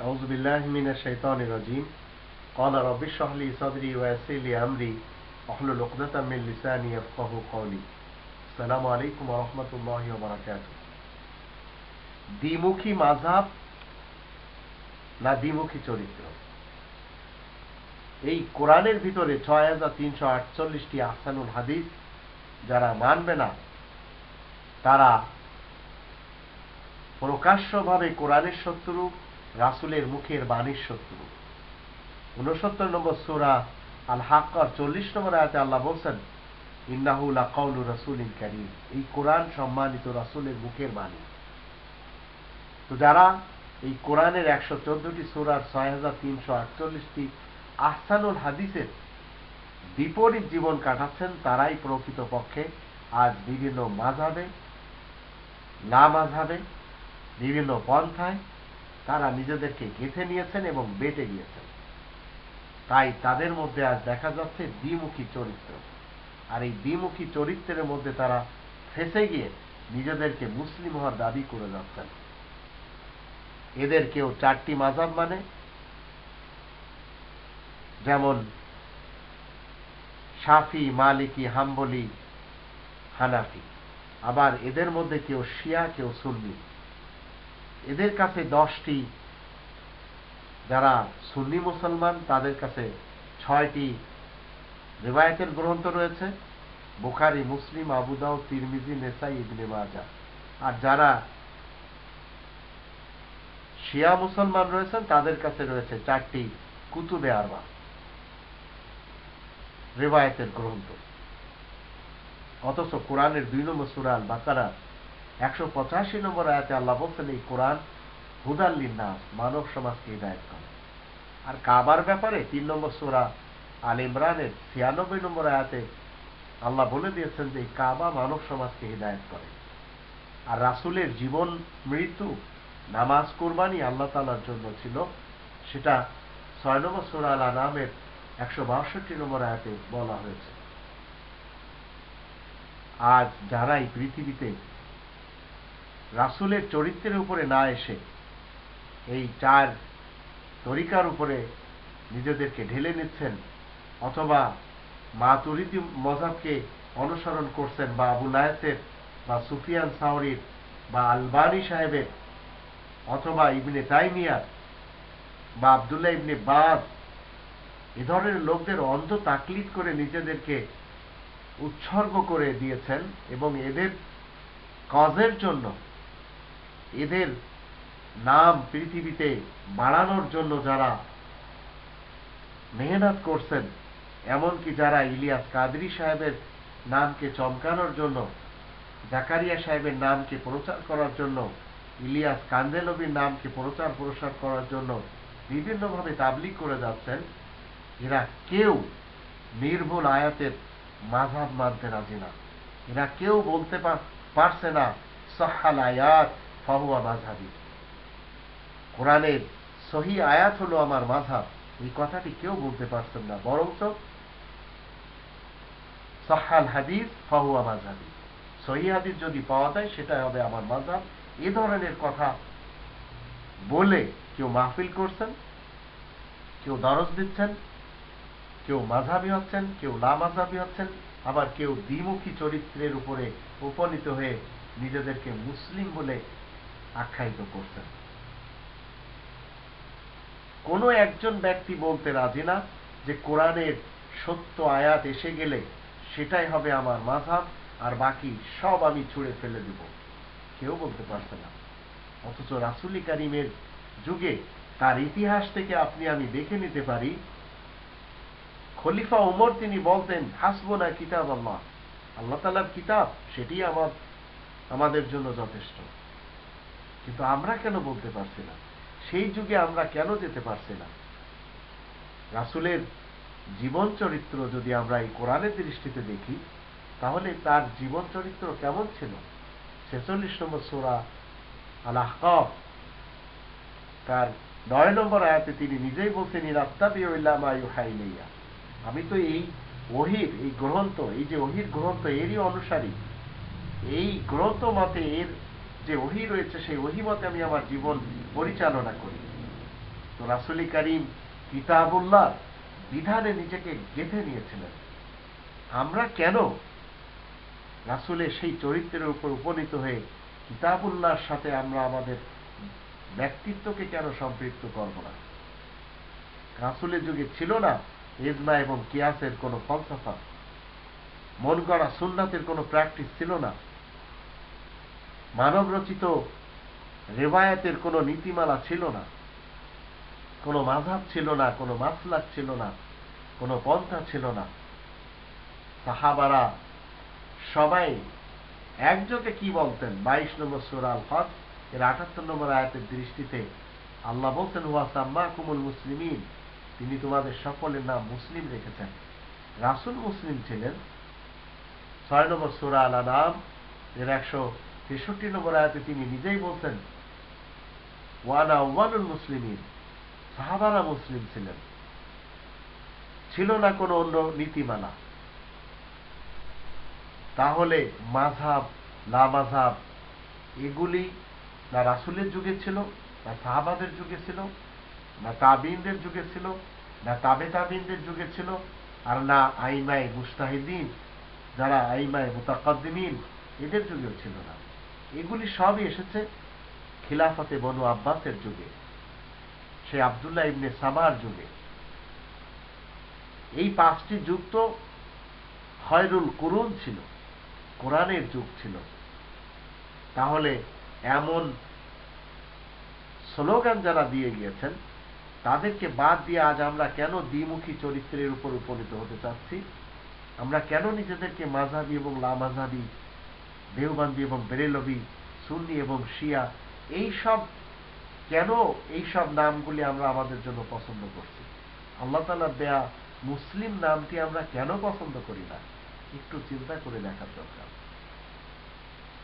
أعوذ بالله من الشيطان الرجيم قال رب اشرح لي صدري ويسر لي أمري واحلل عقدة من لساني يفقهوا قولي السلام عليكم ورحمة الله وبركاته দ্বিমুখী মাঝাব না দ্বিমুখী চরিত্র এই কোরআনের ভিতরে ছয় হাজার তিনশো আটচল্লিশটি আহসানুল হাদিস যারা মানবে না তারা প্রকাশ্যভাবে কোরআনের শত্রু রাসুলের মুখের বাণীর শত্রু। উনসত্তর নম্বর সুরা আল হাক্কর চল্লিশ নম্বর আয়াতে আল্লাহ বলছেন ইন্নাহুল আকাউল রসুল করিম। এই কোরআন সম্মানিত রাসুলের মুখের বাণী। তো যারা এই কোরআনের একশো চোদ্দটি সোরার ছয় হাজার তিনশো আটচল্লিশটি আহসানুল হাদিসের বিপরীত জীবন কাটাচ্ছেন, তারাই প্রকৃতপক্ষে আজ বিভিন্ন মাঝাবে না মাঝাবে বিভিন্ন পন্থায় তারা নিজেদেরকে গেঁথে নিয়েছেন এবং বেটে গিয়েছেন তাই তাদের মধ্যে আজ দেখা যাচ্ছে দ্বিমুখী চরিত্র। আর এই দ্বিমুখী চরিত্রের মধ্যে তারা ফেসে গিয়ে নিজেদেরকে মুসলিম হওয়ার দাবি করে যাচ্ছেন। এদের কেউ চারটি মাজাব মানে যেমন সাফি মালিকি, হাম্বলি, হানাফি। আবার এদের মধ্যে কেউ শিয়া, কেউ সুন্নি। এদের কাছে দশটি, যারা সুন্নি মুসলমান, তাদের কাছে ছয়টি রেবায়তের গ্রন্থ রয়েছে। বুখারি, মুসলিম আবুদাও তিরমিজি, নেসাই, ইবনে মাজা আর যারা শিয়া মুসলমান রয়েছেন, তাদের কাছে রয়েছে চারটি কুতুবে আরবা। রেবায়তের গ্রন্থ। অথচ কোরআনের দুই নম্বর সুরাল বাকারা একশো পঁচাশি নম্বর আয়াতে আল্লাহ বলছেন, এই কোরআন হুদাল্লিনাস মানব সমাজকে হৃদায়ত করে। আর কাবার ব্যাপারে তিন নম্বর সোরা আল ইমরানের ছিয়ানব্বই নম্বর আয়াতে আল্লাহ বলে দিয়েছেন যে, কাবা মানব সমাজকে হৃদায়ত করে। আর রাসুলের জীবন, মৃত্যু, নামাজ কোরবানি আল্লাহ তালার জন্য ছিল। সেটা ছয় নম্বর সোরা আল আনামের একশো বাষট্টি নম্বর আয়াতে বলা হয়েছে। আজ যারা এই পৃথিবীতে রাসুলের চরিত্রের উপরে না এসে এই চার তরিকার উপরে নিজেদেরকে ঢেলে নিচ্ছেন অথবা মা তুরিদি মজাবকে অনুসরণ করছেন বা আবু নায়াসের বা সুফিয়ান সাউরির বা আলবানি সাহেবের অথবা ইবনে তাইমিয়ার বা আবদুল্লাহ ইবনে বাদ এ ধরনের লোকদের অন্ধ তাকলিদ করে নিজেদেরকে উৎসর্গ করে দিয়েছেন এবং এদের কাজের জন্য এদের নাম পৃথিবীতে বাড়ানোর জন্য যারা মেহনত করছেন, এমনকি যারা ইলিয়াস কাদরি সাহেবের নামকে চমকানোর জন্য, জাকারিয়া সাহেবের নামকে প্রচার করার জন্য, ইলিয়াস কান্দেলবির নামকে প্রচার প্রসার করার জন্য বিভিন্নভাবে তাবলিক করে যাচ্ছেন, এরা কেউ নির্ভুল আয়াতের মাঝাব মানতে রাজি না। এরা কেউ বলতে পারছে না, সহাল আয়াত ফাহুয়া মাঝাবি কোরআনের সহি আয়াত হলো আমার মাঝাব এই কথাটি কেউ বলতে পারছেন না, বরঞ্চ সহাল হাদিস ফাহুয়া মাঝাবি সহি হাদিস যদি পাওয়া যায় সেটা হবে আমার মাঝাব এ ধরনের কথা বলে কেউ মাহফিল করছেন, কেউ দরজ দিচ্ছেন, কেউ মাঝাবি হচ্ছেন, কেউ না মাঝাবি হচ্ছেন, আবার কেউ দ্বিমুখী চরিত্রের উপরে উপনীত হয়ে নিজেদেরকে মুসলিম বলে আখ্যায়িত করছেন। কোনো একজন ব্যক্তি বলতে রাজি না যে কোরআনের সত্য আয়াত এসে গেলে সেটাই হবে আমার মাঝাব আর বাকি সব আমি ছুঁড়ে ফেলে দেব। কেউ বলতে পারছে না। অথচ রাসুলি কারিমের যুগে তার ইতিহাস থেকে আপনি আমি দেখে নিতে পারি, খলিফা ওমর তিনি বলতেন, হাসবোনা কিতাব আল্লাহ। আল্লাহ তালার কিতাব, সেটি আমার, আমাদের জন্য যথেষ্ট। কিন্তু আমরা কেন বলতে পারছি না? সেই যুগে আমরা কেন যেতে পারছি না? রাসুলের জীবন চরিত্র যদি আমরা এই কোরআনের দৃষ্টিতে দেখি, তাহলে তার জীবন চরিত্র কেমন ছিল? ছেচল্লিশ নম্বর সোরা আল আহকাব তার নয় নম্বর আয়াতে তিনি নিজেই বলছেন ইরাত্তাবি ইল্লামা ইউহাইলাইয়া আমি তো এই ওহির, এই গ্রন্থ, এই যে ওহির গ্রন্থ এরই অনুসারী। এই গ্রন্থ মতে এর যে ওহি রয়েছে, সেই ওহি মতে আমি আমার জীবন পরিচালনা করি। তো রাসুলি করিম কিতাবুল্লাহ বিধানে নিজেকে গেঁথে নিয়েছিলেন। আমরা কেন রাসুলের সেই চরিত্রের উপর উপনীত হয়ে কিতাবুল্লাহর সাথে আমরা আমাদের ব্যক্তিত্বকে কেন সম্পৃক্ত করব না? রাসুলের যুগে ছিল না এজমা এবং কিয়াসের কোনো ফলসফা। মন করা সুন্নাতের কোনো প্র্যাকটিস ছিল না। মানব রচিত রেবায়াতের কোনো নীতিমালা ছিল না। কোনো মাঝাব ছিল না, কোনো মাসলাক ছিল না, কোনো পন্থা ছিল না। সাহাবারা সবাই একযোগে কি বলতেন? বাইশ নম্বর সুরা আল এর আটাত্তর নম্বর আয়াতের দৃষ্টিতে আল্লাহ বলতেন, হুয়া সাম্মা কুমুল মুসলিমিন। তিনি তোমাদের সকলের নাম মুসলিম রেখেছেন। রাসুল মুসলিম ছিলেন। ছয় নম্বর সুরা আল আনাম এর একশো তেষট্টি নম্বর আয়াতে তিনি নিজেই বলছেন ওয়ানা ওয়ানুল মুসলিমিন, সাহাবারা মুসলিম ছিলেন। ছিল না কোনো অন্য নীতিমালা। তাহলে মাঝাব না মাঝাব এগুলি না রাসুলের যুগে ছিল, না সাহাবাদের যুগে ছিল, না তাবিনদের যুগে ছিল, না তাবে তাবিনদের যুগে ছিল, আর না আইমায় মুস্তাহিদিন, যারা আইমায় মুতাকদ্দিমিন, এদের যুগেও ছিল না। এগুলি সবই এসেছে খিলাফতে বনু আব্বাসের যুগে, সে আবদুল্লাহ ইবনে সামার যুগে। এই পাঁচটি যুগ তো হয়রুল কুরুন ছিল, কোরআনের যুগ ছিল। তাহলে এমন স্লোগান যারা দিয়ে গিয়েছেন, তাদেরকে বাদ দিয়ে আজ আমরা কেন দ্বিমুখী চরিত্রের উপর উপনীত হতে চাচ্ছি? আমরা কেন নিজেদেরকে মাঝাবি এবং লামাঝাবি দেওবান্দি এবং বেরেলবি সুন্নি এবং শিয়া, এই সব কেন এই সব নামগুলি আমরা আমাদের জন্য পছন্দ করছি? আল্লাহ তালা দেয়া মুসলিম নামটি আমরা কেন পছন্দ করি না? একটু চিন্তা করে দেখার দরকার।